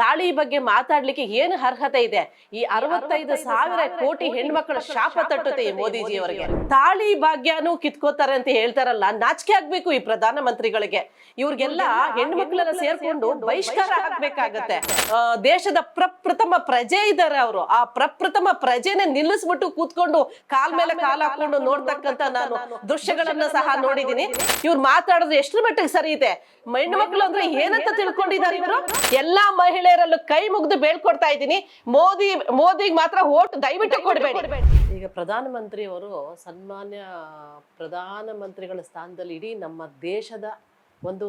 ತಾಳಿ ಬಗ್ಗೆ ಮಾತಾಡ್ಲಿಕ್ಕೆ ಏನು ಅರ್ಹತೆ ಇದೆ? ಈ ಅರವತ್ತೈದು ಸಾವಿರ ಕೋಟಿ ಹೆಣ್ಮಕ್ಳ ಶಾಪ ತಟ್ಟುತ್ತೆ ಈ ಮೋದಿಜಿ ಅವರಿಗೆ. ತಾಳಿ ಭಾಗ್ಯನೂ ಕಿತ್ಕೋತಾರೆ ಅಂತ ಹೇಳ್ತಾರಲ್ಲ ನಾಚಿಕೆ ಆಗ್ಬೇಕು ಈ ಪ್ರಧಾನ ಮಂತ್ರಿಗಳಿಗೆ. ಇವ್ರಿಗೆಲ್ಲ ಹೆಣ್ಮಕ್ಳನ್ನ ಸೇರ್ಕೊಂಡು ಬಹಿಷ್ಕಾರ ಹಾಕ್ಬೇಕಾಗತ್ತೆ ದೇಶದ ಪ್ರಪ್ರಥಮ ಪ್ರಜೆ ಇದ್ದಾರೆ ಅವರು. ಆ ಪ್ರಪ್ರಥಮ ಪ್ರಜೆನೆ ನಿಲ್ಲಿಸ್ಬಿಟ್ಟು ಕೂತ್ಕೊಂಡು ಕಾಲ್ ಮೇಲೆ ಕಾಲ್ ಹಾಕೊಂಡು ನೋಡ್ತಕ್ಕಂತ ನಾನು ದೃಶ್ಯಗಳನ್ನ ಸಹ ನೋಡಿದೀನಿ ಇವ್ರು ಮಾತಾಡೋದು ಎಷ್ಟು ಮಟ್ಟಿಗೆ ಸರಿ ಇದೆ? ಹೆಣ್ಮಕ್ಳು ಅಂದ್ರೆ ಏನಂತ ತಿಳ್ಕೊಂಡಿದ್ದಾರೆ ಇವರು? ಎಲ್ಲಾ ಮಹಿಳೆಯರಲ್ಲೂ ಕೈ ಮುಗಿದು ಬೇಳ್ಕೊಡ್ತಾ ಇದ್ದೀನಿ. ಮೋದಿ ಮೋದಿಗೆ ಮಾತ್ರ ಓಟ್ ದಯವಿಟ್ಟು ಕೊಡಬೇಡಿ. ಈಗ ಪ್ರಧಾನಮಂತ್ರಿ ಅವರು ಸನ್ಮಾನ್ಯ ಪ್ರಧಾನಮಂತ್ರಿಗಳ ಸ್ಥಾನದಲ್ಲಿ ಇಡೀ ನಮ್ಮ ದೇಶದ ಒಂದು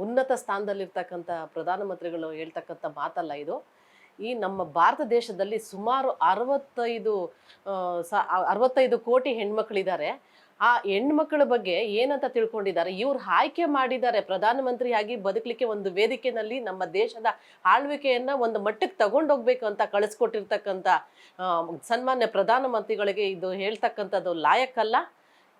ಉನ್ನತ ಸ್ಥಾನದಲ್ಲಿರ್ತಕ್ಕಂಥ ಪ್ರಧಾನಮಂತ್ರಿಗಳು ಹೇಳ್ತಕ್ಕಂಥ ಮಾತಲ್ಲ ಇದು. ಈ ನಮ್ಮ ಭಾರತ ದೇಶದಲ್ಲಿ ಸುಮಾರು ಅರವತ್ತೈದು ಸ- ಅರವತ್ತೈದು ಕೋಟಿ ಹೆಣ್ಮಕ್ಳಿದ್ದಾರೆ. ಆ ಹೆಣ್ಮಕ್ಳ ಬಗ್ಗೆ ಏನಂತ ತಿಳ್ಕೊಂಡಿದ್ದಾರೆ? ಇವ್ರು ಆಯ್ಕೆ ಮಾಡಿದ್ದಾರೆ, ಪ್ರಧಾನಮಂತ್ರಿಯಾಗಿ ಬದುಕಲಿಕ್ಕೆ ಒಂದು ವೇದಿಕೆನಲ್ಲಿ ನಮ್ಮ ದೇಶದ ಆಳ್ವಿಕೆಯನ್ನ ಒಂದು ಮಟ್ಟಕ್ಕೆ ತಗೊಂಡೋಗ್ಬೇಕು ಅಂತ ಕಳಿಸ್ಕೊಟ್ಟಿರ್ತಕ್ಕಂಥ ಸನ್ಮಾನ್ಯ ಪ್ರಧಾನಮಂತ್ರಿಗಳಿಗೆ ಇದು ಹೇಳ್ತಕ್ಕಂಥದ್ದು ಲಾಯಕ್ಕಲ್ಲ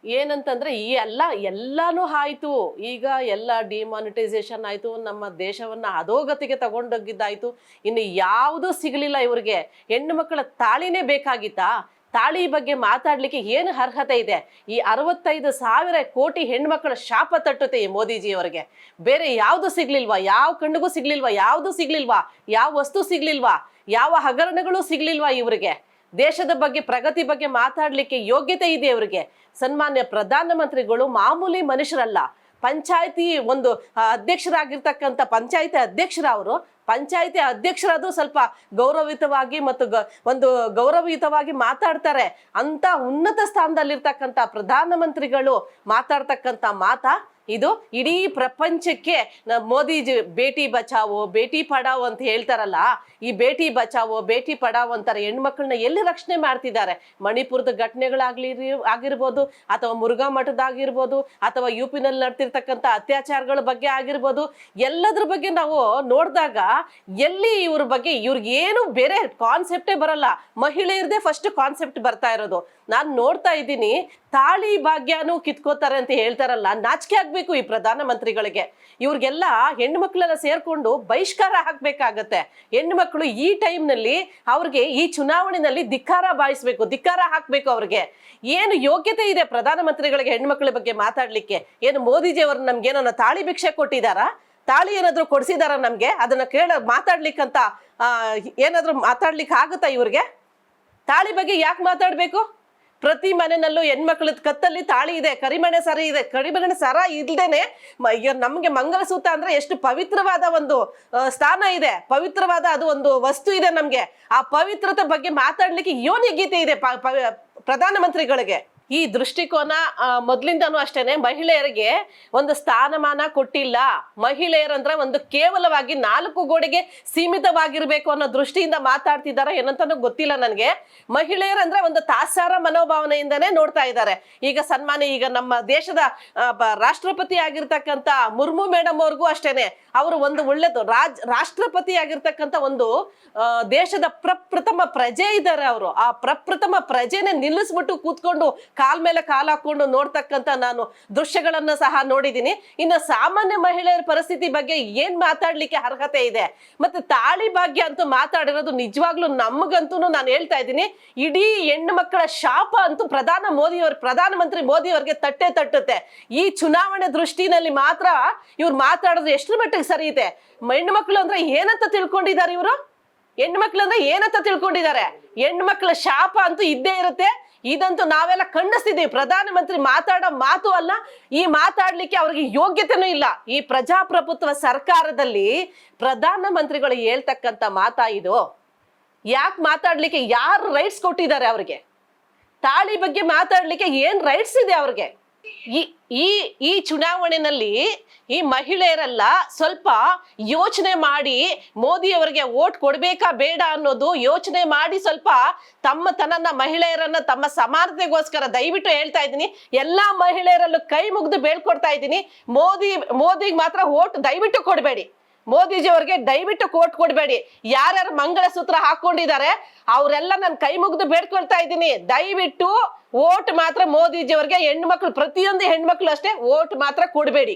ಏನಂತಂದ್ರೆ, ಈ ಎಲ್ಲ, ಎಲ್ಲಾನು ಆಯ್ತು. ಈಗ ಎಲ್ಲ ಡಿಮಾನಿಟೈಸೇಷನ್ ಆಯ್ತು, ನಮ್ಮ ದೇಶವನ್ನ ಅಧೋಗತಿಗೆ ತಗೊಂಡೋಗಿದ್ದಾಯ್ತು. ಇನ್ನು ಯಾವುದೂ ಸಿಗಲಿಲ್ಲ ಇವ್ರಿಗೆ. ಹೆಣ್ಣು ಮಕ್ಕಳ ತಾಳಿನೇ ಬೇಕಾಗಿತ್ತಾ? ತಾಳಿ ಬಗ್ಗೆ ಮಾತಾಡ್ಲಿಕ್ಕೆ ಏನು ಅರ್ಹತೆ ಇದೆ? ಈ ಅರವತ್ತೈದು ಸಾವಿರ ಕೋಟಿ ಹೆಣ್ಮಕ್ಳ ಶಾಪ ತಟ್ಟುತ್ತೆ ಈ ಮೋದಿಜಿ ಅವರಿಗೆ ಬೇರೆ ಯಾವುದು ಸಿಗ್ಲಿಲ್ವಾ? ಯಾವ ಕಣ್ಣಿಗೂ ಸಿಗ್ಲಿಲ್ವಾ? ಯಾವುದು ಸಿಗ್ಲಿಲ್ವಾ? ಯಾವ ವಸ್ತು ಸಿಗ್ಲಿಲ್ವಾ? ಯಾವ ಹಗರಣಗಳು ಸಿಗ್ಲಿಲ್ವಾ ಇವರಿಗೆ? ದೇಶದ ಬಗ್ಗೆ, ಪ್ರಗತಿ ಬಗ್ಗೆ ಮಾತಾಡ್ಲಿಕ್ಕೆ ಯೋಗ್ಯತೆ ಇದೆ ಇವರಿಗೆ? ಸನ್ಮಾನ್ಯ ಪ್ರಧಾನಮಂತ್ರಿಗಳು ಮಾಮೂಲಿ ಮನುಷ್ಯರಲ್ಲ. ಪಂಚಾಯತಿ ಒಂದು ಅಧ್ಯಕ್ಷರಾಗಿರ್ತಕ್ಕಂಥ ಪಂಚಾಯತಿ ಅಧ್ಯಕ್ಷರ ಅವರು ಪಂಚಾಯತಿ ಅಧ್ಯಕ್ಷರಾದ್ರು ಸ್ವಲ್ಪ ಗೌರವಯುತವಾಗಿ ಮತ್ತು ಒಂದು ಗೌರವಯುತವಾಗಿ ಮಾತಾಡ್ತಾರೆ. ಅಂತ ಉನ್ನತ ಸ್ಥಾನದಲ್ಲಿರ್ತಕ್ಕಂಥ ಪ್ರಧಾನಮಂತ್ರಿಗಳು ಮಾತಾಡ್ತಕ್ಕಂಥ ಮಾತಾ ಇದು ಇಡೀ ಪ್ರಪಂಚಕ್ಕೆ ಮೋದಿಜಿ ಬೇಟಿ ಬಚಾವೋ ಬೇಟಿ ಪಡಾವೋ ಅಂತ ಹೇಳ್ತಾರಲ್ಲ, ಈ ಬೇಟಿ ಬಚಾವೋ ಬೇಟಿ ಪಡಾವೋ ಅಂತಾರೆ ಹೆಣ್ಮಕ್ಳನ್ನ ಎಲ್ಲಿ ರಕ್ಷಣೆ ಮಾಡ್ತಿದ್ದಾರೆ? ಮಣಿಪುರದ ಘಟನೆಗಳಾಗ್ಲಿ ಆಗಿರ್ಬೋದು, ಅಥವಾ ಮುರುಘಾ ಮಠದಾಗಿರ್ಬೋದು, ಅಥವಾ ಯು ಪಿನಲ್ಲಿ ನಡ್ತಿರ್ತಕ್ಕಂಥ ಅತ್ಯಾಚಾರಗಳ ಬಗ್ಗೆ ಆಗಿರ್ಬೋದು, ಎಲ್ಲದ್ರ ಬಗ್ಗೆ ನಾವು ನೋಡಿದಾಗ ಎಲ್ಲಿ ಇವ್ರ ಬಗ್ಗೆ ಇವ್ರಿಗೆ ಏನು ಬೇರೆ ಕಾನ್ಸೆಪ್ಟೇ ಬರಲ್ಲ. ಮಹಿಳೆಯರದೇ ಫಸ್ಟ್ ಕಾನ್ಸೆಪ್ಟ್ ಬರ್ತಾ ಇರೋದು. ನಾನು ನೋಡ್ತಾ ಇದ್ದೀನಿ, ತಾಳಿ ಭಾಗ್ಯನೂ ಕಿತ್ಕೋತಾರೆ ಅಂತ ಹೇಳ್ತಾರಲ್ಲ, ನಾಚಿಕೆ ಆಗ್ಬೇಕು. ಈ ಪ್ರಧಾನಮಂತ್ರಿಗಳಿಗೆ. ಇವ್ರಿಗೆಲ್ಲ ಹೆಣ್ಮಕ್ಳೆಲ್ಲ ಸೇರ್ಕೊಂಡು ಬಹಿಷ್ಕಾರ ಹಾಕ್ಬೇಕಾಗತ್ತೆ. ಹೆಣ್ಮಕ್ಳು ಈ ಟೈಮ್ನಲ್ಲಿ ಅವ್ರಿಗೆ ಈ ಚುನಾವಣೆಯಲ್ಲಿ ಧಿಕ್ಕಾರ ಬಾಯಿಸ್ಬೇಕು, ಧಿಕ್ಕಾರ ಹಾಕ್ಬೇಕು ಅವ್ರಿಗೆ. ಏನು ಯೋಗ್ಯತೆ ಇದೆ ಪ್ರಧಾನಮಂತ್ರಿಗಳಿಗೆ ಹೆಣ್ಮಕ್ಳ ಬಗ್ಗೆ ಮಾತಾಡ್ಲಿಕ್ಕೆ? ಏನು ಮೋದಿಜಿ ಅವರು ನಮ್ಗೆ ಏನನ್ನ ತಾಳಿ ಭಿಕ್ಷೆ ಕೊಟ್ಟಿದಾರಾ? ತಾಳಿ ಏನಾದ್ರು ಕೊಡ್ಸಿದಾರ ನಮ್ಗೆ? ಅದನ್ನ ಕೇಳ ಮಾತಾಡ್ಲಿಕ್ಕಂತ ಏನಾದ್ರು ಮಾತಾಡ್ಲಿಕ್ಕೆ ಆಗುತ್ತಾ ಇವ್ರಿಗೆ? ತಾಳಿ ಬಗ್ಗೆ ಯಾಕೆ ಮಾತಾಡ್ಬೇಕು? ಪ್ರತಿ ಮನೆಯಲ್ಲೂ ಹೆಣ್ಮಕ್ಳದ್ ಕತ್ತಲ್ಲಿ ತಾಳಿ ಇದೆ, ಕರಿಮಣೆ ಸರ ಇದೆ, ಕರಿಮಣೆ ಸರ ಇಲ್ದೇನೆ ನಮ್ಗೆ ಮಂಗಲಸೂತ್ರ ಅಂದ್ರೆ ಎಷ್ಟು ಪವಿತ್ರವಾದ ಒಂದು ಸ್ಥಾನ ಇದೆ. ಪವಿತ್ರವಾದ ಅದು ಒಂದು ವಸ್ತು ಇದೆ ನಮ್ಗೆ. ಆ ಪವಿತ್ರತೆ ಬಗ್ಗೆ ಮಾತಾಡ್ಲಿಕ್ಕೆ ಯೋನಿ ಗೀತೆ ಇದೆ ಪ್ರಧಾನಮಂತ್ರಿಗಳಿಗೆ ಈ ದೃಷ್ಟಿಕೋನ ಮೊದ್ಲಿಂದನೂ ಅಷ್ಟೇನೆ ಮಹಿಳೆಯರಿಗೆ ಒಂದು ಸ್ಥಾನಮಾನ ಕೊಟ್ಟಿಲ್ಲ. ಮಹಿಳೆಯರಂದ್ರೆ ಒಂದು ಕೇವಲವಾಗಿ ನಾಲ್ಕು ಗೋಡೆಗೆ ಸೀಮಿತವಾಗಿರ್ಬೇಕು ಅನ್ನೋ ದೃಷ್ಟಿಯಿಂದ ಮಾತಾಡ್ತಿದಾರ ಏನಂತಾನು ಗೊತ್ತಿಲ್ಲ ನನಗೆ. ಮಹಿಳೆಯರಂದ್ರೆ ಒಂದು ತಾತ್ಸಾರ ಮನೋಭಾವನೆಯಿಂದನೇ ನೋಡ್ತಾ ಇದ್ದಾರೆ. ಈಗ ಸನ್ಮಾನ ಈಗ ನಮ್ಮ ದೇಶದ ರಾಷ್ಟ್ರಪತಿ ಆಗಿರ್ತಕ್ಕಂತ ಮುರ್ಮು ಮೇಡಮ್ ಅವ್ರಿಗೂ ಅಷ್ಟೇನೆ. ಅವರು ಒಂದು ಒಳ್ಳೆದು, ರಾಜ್, ರಾಷ್ಟ್ರಪತಿ ಆಗಿರ್ತಕ್ಕಂಥ ಒಂದು ದೇಶದ ಪ್ರಪ್ರಥಮ ಪ್ರಜೆ ಇದ್ದಾರೆ ಅವರು. ಆ ಪ್ರಪ್ರಥಮ ಪ್ರಜೆನೆ ನಿಲ್ಲಿಸ್ಬಿಟ್ಟು ಕೂತ್ಕೊಂಡು ಕಾಲ್ ಮೇಲೆ ಕಾಲ್ ಹಾಕೊಂಡು ನೋಡ್ತಕ್ಕಂಥ ನಾನು ದೃಶ್ಯಗಳನ್ನ ಸಹ ನೋಡಿದ್ದೀನಿ ಇನ್ನು ಸಾಮಾನ್ಯ ಮಹಿಳೆಯರ ಪರಿಸ್ಥಿತಿ ಬಗ್ಗೆ ಏನ್ ಮಾತಾಡ್ಲಿಕ್ಕೆ ಅರ್ಹತೆ ಇದೆ? ಮತ್ತೆ ತಾಳಿ ಭಾಗ್ಯ ಅಂತೂ ಮಾತಾಡಿರೋದು ನಿಜವಾಗ್ಲೂ ನಮಗಂತೂ ನಾನು ಹೇಳ್ತಾ ಇದ್ದೀನಿ. ಇಡೀ ಹೆಣ್ಣು ಮಕ್ಕಳ ಶಾಪ ಅಂತೂ ಪ್ರಧಾನ ಮೋದಿಯವ್ರ, ಪ್ರಧಾನಮಂತ್ರಿ ಮೋದಿ ಅವ್ರಿಗೆ ತಟ್ಟೆ ತಟ್ಟುತ್ತೆ. ಈ ಚುನಾವಣೆ ದೃಷ್ಟಿನಲ್ಲಿ ಮಾತ್ರ ಇವ್ರು ಮಾತಾಡೋದು ಎಷ್ಟ್ರ ಮಟ್ಟಿಗೆ ಸರಿ ಇದೆ? ಹೆಣ್ಣು ಮಕ್ಕಳು ಅಂದ್ರೆ ಏನಂತ ತಿಳ್ಕೊಂಡಿದ್ದಾರೆ ಇವರು? ಹೆಣ್ಮಕ್ಳು ಅಂದ್ರೆ ಏನಂತ ತಿಳ್ಕೊಂಡಿದ್ದಾರೆ? ಹೆಣ್ಮಕ್ಳ ಶಾಪ ಅಂತೂ ಇದ್ದೇ ಇರುತ್ತೆ. ಇದಂತೂ ನಾವೆಲ್ಲ ಖಂಡಿಸ್ತಿದ್ದೀವಿ ಪ್ರಧಾನಮಂತ್ರಿ ಮಾತಾಡೋ ಮಾತು ಅಲ್ಲ, ಈ ಮಾತಾಡ್ಲಿಕ್ಕೆ ಅವ್ರಿಗೆ ಯೋಗ್ಯತೆನೂ ಇಲ್ಲ. ಈ ಪ್ರಜಾಪ್ರಭುತ್ವ ಸರ್ಕಾರದಲ್ಲಿ ಪ್ರಧಾನಮಂತ್ರಿಗಳು ಹೇಳ್ತಕ್ಕಂಥ ಮಾತಾ ಇದು. ಯಾಕೆ ಮಾತಾಡ್ಲಿಕ್ಕೆ, ಯಾರು ರೈಟ್ಸ್ ಕೊಟ್ಟಿದ್ದಾರೆ ಅವ್ರಿಗೆ? ತಾಳಿ ಬಗ್ಗೆ ಮಾತಾಡ್ಲಿಕ್ಕೆ ಏನ್ ರೈಟ್ಸ್ ಇದೆ ಅವ್ರಿಗೆ? ಈ ಈ ಈ ಚುನಾವಣೆಯಲ್ಲಿ ಈ ಮಹಿಳೆಯರೆಲ್ಲ ಸ್ವಲ್ಪ ಯೋಚನೆ ಮಾಡಿ ಮೋದಿಯವರಿಗೆ ವೋಟ್ ಕೊಡ್ಬೇಕಾ ಬೇಡ ಅನ್ನೋದು ಯೋಚನೆ ಮಾಡಿ ಸ್ವಲ್ಪ ತಮ್ಮ ತನ್ನ ಮಹಿಳೆಯರನ್ನ ತಮ್ಮ ಸಮಾನತೆಗೋಸ್ಕರ ದಯವಿಟ್ಟು ಹೇಳ್ತಾ ಇದ್ದೀನಿ. ಎಲ್ಲಾ ಮಹಿಳೆಯರಲ್ಲೂ ಕೈ ಮುಗಿದು ಬೇಳ್ಕೊಡ್ತಾ ಇದ್ದೀನಿ. ಮೋದಿ, ಮೋದಿಗೆ ಮಾತ್ರ ವೋಟ್ ದಯವಿಟ್ಟು ಕೊಡಬೇಡಿ. ಮೋದಿಜಿ ಅವ್ರಿಗೆ ದಯವಿಟ್ಟು ಕೋಟ್ ಕೊಡಬೇಡಿ. ಯಾರ್ಯಾರು ಮಂಗಳಸೂತ್ರ ಹಾಕೊಂಡಿದ್ದಾರೆ ಅವರೆಲ್ಲ ನಾನು ಕೈ ಮುಗಿದು ಬೇಡ್ಕೊಳ್ತಾ ಇದ್ದೀನಿ. ದಯವಿಟ್ಟು ಓಟ್ ಮಾತ್ರ ಮೋದಿಜಿ ಅವ್ರಿಗೆ ಹೆಣ್ಮಕ್ಳು ಪ್ರತಿಯೊಂದು ಹೆಣ್ಮಕ್ಳು ಅಷ್ಟೇ ಓಟ್ ಮಾತ್ರ ಕೊಡಬೇಡಿ.